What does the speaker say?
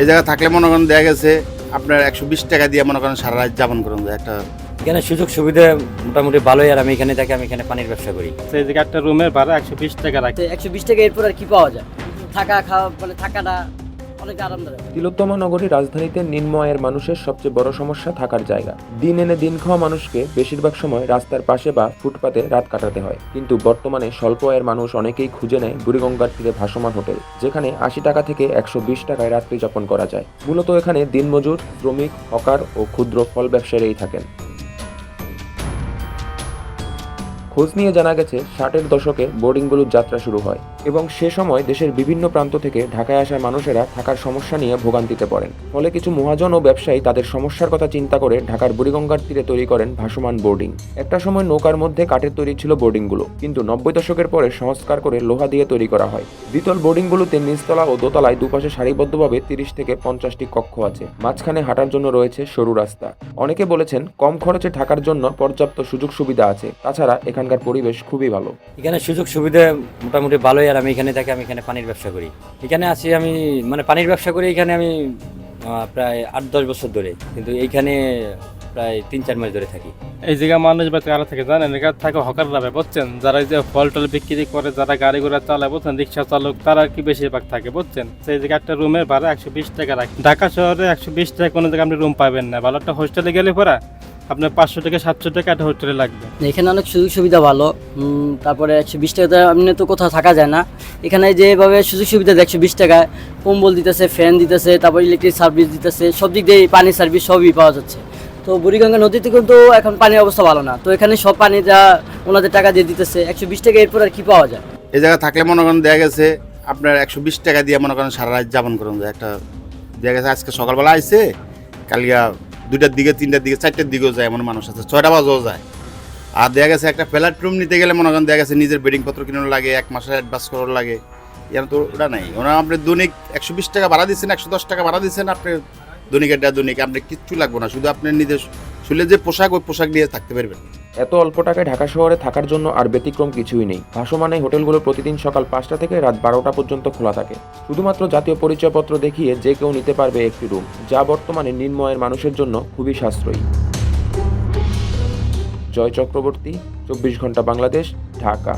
এই জায়গা থাকলে মনে করেন দেখা গেছে আপনার একশো বিশ টাকা দিয়ে মনে করেন সারা রাত যাপন করুন একটা এখানে সুযোগ সুবিধা মোটামুটি ভালোই আর আমি এখানে থাকি আমি এখানে পানির ব্যবসা করি। সেই জায়গায় একটা রুমের ভাড়া একশো বিশ টাকা রাখে। একশো বিশ টাকা এরপর আর কি পাওয়া যায়? থাকা খাওয়া মানে থাকাটা? আরামদায়ক। তিলোত্তমা নগরী রাজধানীতে নিম্ন আয়ের মানুষের সবচেয়ে বড় সমস্যা থাকার জায়গা। দিন এনে দিন খাওয়া মানুষকে বেশিরভাগ সময় রাস্তার পাশে বা ফুটপাতে রাত কাটাতে হয়। কিন্তু বর্তমানে স্বল্প আয়ের মানুষ অনেকেই খুঁজে নেয় বুড়িগঙ্গার তীরে ভাসমান হোটেল, যেখানে আশি টাকা থেকে একশো বিশ টাকায় রাত্রি যাপন করা যায়। মূলত এখানে দিনমজুর, শ্রমিক, হকার ও ক্ষুদ্র ফল ব্যবসায়ীরাই থাকেন। খোঁজ নিয়ে জানা গেছে, ষাটের দশকে বোর্ডিংগুলোর যাত্রা শুরু হয়। এবং সে সময় দেশের বিভিন্ন প্রান্ত থেকে ঢাকায় আসা মানুষেরা থাকার সমস্যা নিয়ে ভোগান্তিতে পড়েন। ফলে কিছু মহাজন ও ব্যবসায়ী তাদের সমস্যার কথা চিন্তা করে ঢাকার বুড়িগঙ্গার তীরে তৈরি করেন ভাসমান বোর্ডিং। একটা সময় নৌকার মধ্যে কাঠের তৈরি ছিল বোর্ডিংগুলো, কিন্তু নব্বই দশকের পরে সংস্কার করে লোহা দিয়ে তৈরি করা হয়। দ্বিতল বোর্ডিংগুলোতে নিচতলা ও দোতলায় দুপাশে সারিবদ্ধভাবে তিরিশ থেকে পঞ্চাশটি কক্ষ আছে, মাঝখানে হাঁটার জন্য রয়েছে সরু রাস্তা। অনেকে বলেছেন, কম খরচে থাকার জন্য পর্যাপ্ত সুযোগ সুবিধা আছে, তাছাড়া এখানকার পরিবেশ খুবই ভালো। এখানে সুযোগ সুবিধা মোটামুটি ভালোই আর আমি এখানে থাকি, আমি এখানে পানির ব্যবসা করি। এখানে আছি আমি মানে পানির ব্যবসা করি এখানে আমি প্রায় আট দশ বছর ধরে। কিন্তু এইখানে প্রায় তিন চার মাস ধরে থাকি। এই জায়গায় মানুষ বা কারা থাকে, জানেন এখানে থাকে হকার যাবে বুঝছেন? যারা এই যে ফল টল বিক্রি করে, যারা গাড়ি ঘোড়া চালায়, বুঝছেন? রিক্সা চালক, তারা কি বেশিরভাগ থাকে, বুঝছেন? সেই জায়গায় একটা রুমের ভাড়া একশো বিশ টাকা রাখে। ঢাকা শহরে একশো বিশ টাকা কোনো জায়গায় আপনি রুম পাবেন না। ভালো একটা হোস্টেলে গেলে পরে আপনার পাঁচশো থেকে সাতশো টাকা একটা হোস্টেলে লাগবে। এখানে অনেক সুযোগ সুবিধা ভালো। তারপরে একশো বিশ টাকাতে এমনি তো কোথাও থাকা যায় না। এখানে যেভাবে সুযোগ সুবিধা দেয় একশো বিশ টাকায় কম্বল দিতেছে ফ্যান দিতেছে তারপর ইলেকট্রিক সার্ভিস দিতেছে সব দিক দিয়ে পানির সার্ভিস সবই পাওয়া যাচ্ছে। তো বুড়িগঙ্গা নদীতে কিন্তু এখন পানির অবস্থা ভালো না। তো এখানে সব পানি যা ওনাদের টাকা দিয়ে দিতেছে একশো বিশ টাকা এরপর আর কি পাওয়া যায়? এই জায়গা থাকলে মনে করেন দেখা গেছে আপনার একশো বিশ টাকা দিয়ে মনে করেন সারা রাত যাপন করুন। একটা দেখা গেছে আজকে সকালবেলা আইসে কালিয়া দুইটার দিকে, তিনটার দিকে, চারটার দিকেও যায় এমন মানুষ আছে, ছয়টা বাজেও যায়। আর দেখা গেছে একটা ফ্ল্যাট রুম নিতে গেলে মনে করেন দেখা গেছে নিজের বেডিংপত্র কিনানো লাগে, এক মাসের অ্যাডভান্স করার লাগে। এর তো ওটা নাই। ওরা আপনি দৈনিক একশো বিশ টাকা ভাড়া দিচ্ছেন, একশো দশ টাকা ভাড়া দিচ্ছেন, আপনি দৈনিক একটা দৈনিক আপনি কিচ্ছু লাগবে না। শুধু আপনার নিজের শুলে যে পোশাক, ওই পোশাক নিয়ে থাকতে পারবেন। এত অল্প টাকায় ঢাকা শহরে থাকার জন্য আর ব্যতিক্রম কিছুই নেই। ভাসমান এই হোটেলগুলো প্রতিদিন সকাল পাঁচটা থেকে রাত বারোটা পর্যন্ত খোলা থাকে। শুধুমাত্র জাতীয় পরিচয়পত্র দেখিয়ে যে কেউ নিতে পারবে একটি রুম, যা বর্তমানে নিম্নয়ের মানুষের জন্য খুবই সাশ্রয়ী। জয় চক্রবর্তী, চব্বিশ ঘণ্টা বাংলাদেশ, ঢাকা।